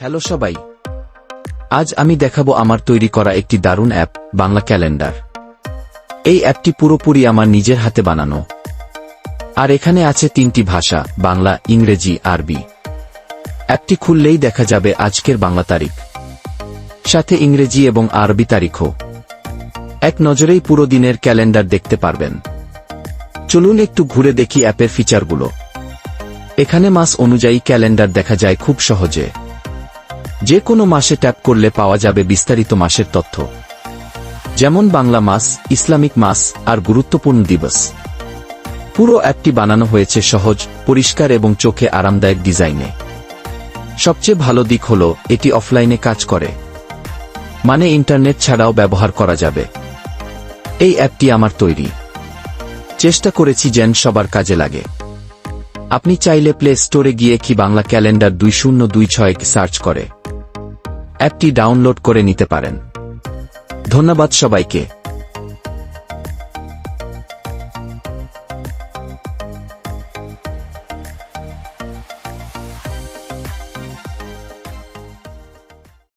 Hello সবাই। আজ আমি দেখাবো আমার তৈরি করা একটি দারুণ অ্যাপ, বাংলা ক্যালেন্ডার। এই অ্যাপটি পুরোপুরি আমার নিজের হাতে বানানো। আর এখানে আছে তিনটি ভাষা, বাংলা, ইংরেজি, আরবি। অ্যাপটি খুললেই দেখা যাবে আজকের বাংলা তারিখ। সাথে ইংরেজি এবং আরবি তারিখও। এক নজরেই পুরো দিনের ক্যালেন্ডার দেখতে পারবেন। চলুন একটু ঘুরে দেখি অ্যাপের ফিচারগুলো। এখানে মাস অনুযায়ী ক্যালেন্ডার দেখা যায় খুব সহজে। যে কোনো মাসে ট্যাপ করলে পাওয়া যাবে বিস্তারিত মাসের তথ্য। যেমন বাংলা মাস, ইসলামিক মাস, আর গুরুত্বপূর্ণ দিবস। পুরো অ্যাপটি বানানো হয়েছে সহজ, পরিষ্কার এবং চোখে আরামদায়ক ডিজাইনে। সবচেয়ে ভালো দিক হল, এটি অফলাইনে কাজ করে। মানে ইন্টারনেট ছাড়াও ব্যবহার করা যাবে। এই অ্যাপটি আমার তৈরি। চেষ্টা করেছি যেন সবার কাজে লাগে। আপনি চাইলে প্লে স্টোরে গিয়ে কি বাংলা ক্যালেন্ডার দুই শূন্য দুই ছয় সার্চ করে। অ্যাপটি ডাউনলোড করে নিতে পারেন। ধন্যবাদ সবাইকে।